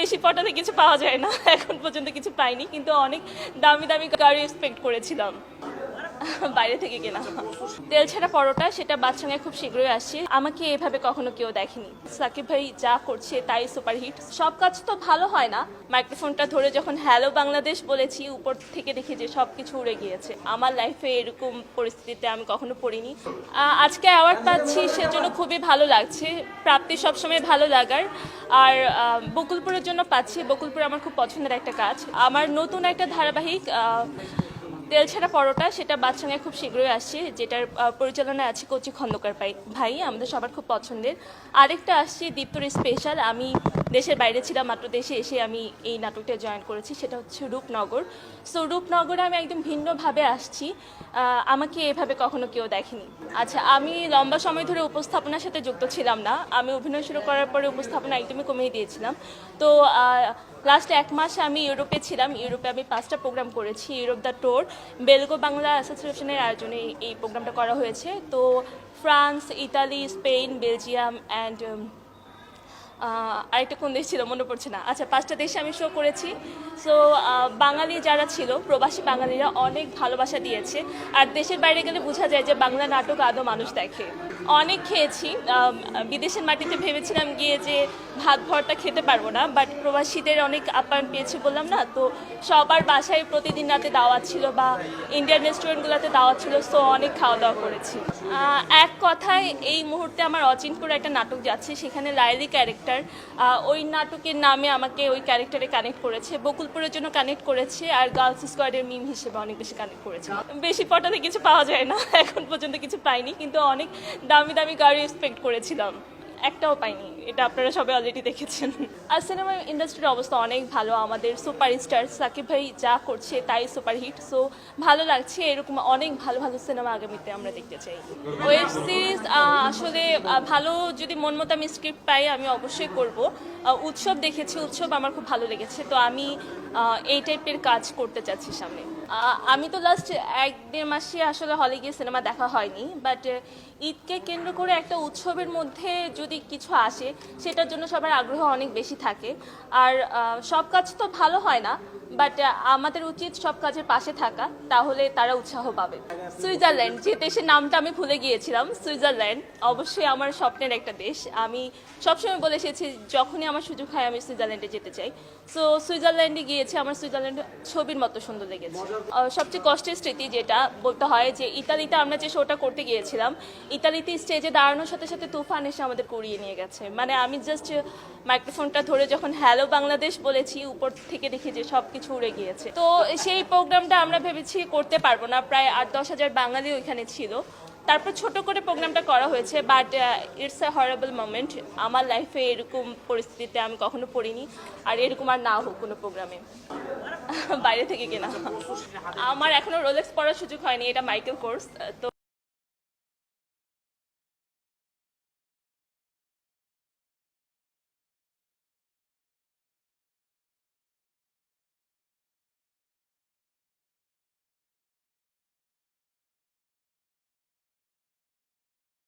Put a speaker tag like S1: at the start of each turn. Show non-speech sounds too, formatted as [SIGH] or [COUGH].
S1: বেশি পটাতে কিছু পাওয়া যায় না। এখন পর্যন্ত কিছু পাইনি, কিন্তু অনেক দামি দামি গাড়ি এক্সপেক্ট করেছিলাম। [LAUGHS] বাইরে থেকে কেনা। তেল ছাড়া পরোটা, সেটা বাচ্চাঙ্গে খুব শীঘ্রই আসছে আমাকে এভাবে কখনো কেউ দেখেনি। সাকিব ভাই যা করছে তাই সুপারহিট সব কাজ তো ভালো হয় না। মাইক্রোফোনটা ধরে যখন হ্যালো বাংলাদেশ বলেছি, উপর থেকে দেখি যে সব কিছু উড়ে গিয়েছে। আমার লাইফে এরকম পরিস্থিতিতে আমি কখনো পড়িনি। আজকে অ্যাওয়ার্ড পাচ্ছি সেজন্য খুবই ভালো লাগছে। প্রাপ্তি সবসময় ভালো লাগার। আর বকুলপুরের জন্য পাচ্ছি। বকুলপুর আমার খুব পছন্দের একটা কাজ। আমার নতুন একটা ধারাবাহিক তেল ছাড়া পরোটা সেটা বাচ্চাঙ্গে খুব শীঘ্রই আসছে যেটার আহ, পরিচালনায় আছে কচি খন্দকার ভাই আমাদের সবার খুব পছন্দের। আরেকটা আসছে দীপ্তর স্পেশাল আমি দেশের বাইরে ছিলাম মাত্র দেশে এসে আমি এই নাটকটা জয়েন করেছি সেটা হচ্ছে রূপনগর। সো রূপনগরে আমি একদম ভিন্নভাবে আসছি আমাকে এভাবে কখনো কেউ দেখেনি। আচ্ছা আমি লম্বা সময় ধরে উপস্থাপনার সাথে যুক্ত ছিলাম না আমি অভিনয় শুরু করার পরে উপস্থাপনা একদমই কমিয়ে দিয়েছিলাম। তো লাস্ট এক মাস আমি ইউরোপে ছিলাম ইউরোপে আমি পাঁচটা প্রোগ্রাম করেছি ইউরোপ দ্য টোর বেলগো বাংলা অ্যাসোসিয়েশনের আয়োজনে এই প্রোগ্রামটা করা হয়েছে। তো France Italy Spain Belgium and আরেকটা কোন দেশ ছিল, মনে পড়ছে না। আচ্ছা পাঁচটা দেশে আমি শো করেছি। সো বাঙালি যারা ছিল, প্রবাসী বাঙালিরা অনেক ভালোবাসা দিয়েছে। আর দেশের বাইরে গেলে বোঝা যায় যে বাংলা নাটক আদৌ মানুষ দেখে। অনেক খেয়েছি। বিদেশের মাটিতে ভেবেছিলাম গিয়ে যে ভাত ভরটা খেতে পারব না বাট প্রবাসীদের অনেক আপ্যায়ন পেয়েছি বললাম না? তো সবার বাসায় প্রতিদিন রাতে দাওয়াত ছিল বা ইন্ডিয়ান রেস্টুরেন্টগুলোতে দাওয়াত ছিল সো অনেক খাওয়া দাওয়া করেছি এক কথায় এই মুহূর্তে আমার অচিনপুর একটা নাটক যাচ্ছে, সেখানে লাইলি ক্যারেক্টার ওই নাটকের নামে আমাকে ওই ক্যারেক্টারে কানেক্ট করেছে, বকুলপুরের জন্য কানেক্ট করেছে, আর গার্লস স্কোয়াডের মিম হিসেবে অনেক বেশি কানেক্ট করেছে। বেশি পটাতে কিছু পাওয়া যায় না, [LAUGHS] এখন পর্যন্ত কিছু পাইনি, কিন্তু অনেক দামি দামি গাড়ি এক্সপেক্ট করেছিলাম। একটাও পাইনি। এটা আপনারা সবাই অলরেডি দেখেছেন। আর সিনেমা ইন্ডাস্ট্রির অবস্থা অনেক ভালো। আমাদের সুপারস্টার সাকিব ভাই যা করছে তাই সুপারহিট সো ভালো লাগছে। এরকম অনেক ভালো ভালো সিনেমা আগামীতে আমরা দেখতে চাই। ওয়েব সিরিজ আসলে ভালো যদি মন মতো আমি স্ক্রিপ্ট পাই, আমি অবশ্যই করব। উৎসব দেখেছি। উৎসব আমার খুব ভালো লেগেছে। তো আমি এই টাইপের কাজ করতে চাচ্ছি সামনে। আমি তো লাস্ট এক দেড় মাসে আসলে হলে গিয়ে সিনেমা দেখা হয়নি। বাট ঈদকে কেন্দ্র করে একটা উৎসবের মধ্যে যদি কিছু আসে, সেটার জন্য সবার আগ্রহ অনেক বেশি থাকে। আর সব কাজ তো ভালো হয় না বাট আমাদের উচিত সব কাজের পাশে থাকা, তাহলে তারা উৎসাহ পাবে। সুইজারল্যান্ড, যে দেশের নামটা আমি ভুলে গিয়েছিলাম, সুইজারল্যান্ড অবশ্যই আমার স্বপ্নের একটা দেশ। আমি সবসময় বলে এসেছি, যখনই আমার সুযোগ হয়, আমি সুইজারল্যান্ডে যেতে চাই। সো সুইজারল্যান্ডে গিয়েছি, আমার সুইজারল্যান্ড ছবির মতো সুন্দর লেগেছে। সবচেয়ে কষ্টের স্মৃতি যেটা বলতে হয় যে, ইতালিতে আমরা যে শোটা করতে গিয়েছিলাম, ইতালিতে স্টেজে দাঁড়ানোর সাথে সাথে তুফান এসে আমাদের কুড়িয়ে নিয়ে গেছে। মানে আমি জাস্ট মাইক্রোফোনটা ধরে যখন হ্যালো বাংলাদেশ বলেছি, উপর থেকে দেখি যে সব কিছু উড়ে গিয়েছে। তো সেই প্রোগ্রামটা আমরা ভেবেছি করতে পারব না। প্রায় আট, দশ হাজার বাঙালি ওইখানে ছিল। তারপর ছোট করে প্রোগ্রামটা করা হয়েছে but it's a horrible moment আমার লাইফে এরকম পরিস্থিতিতে আমি কখনো পড়িনি, আর এরকম আর না হোক কোনো প্রোগ্রামে বাইরে থেকে কেনা। আমার এখনও রোলেক্স পড়ার সুযোগ হয়নি, এটা মাইকেল কোর্স তো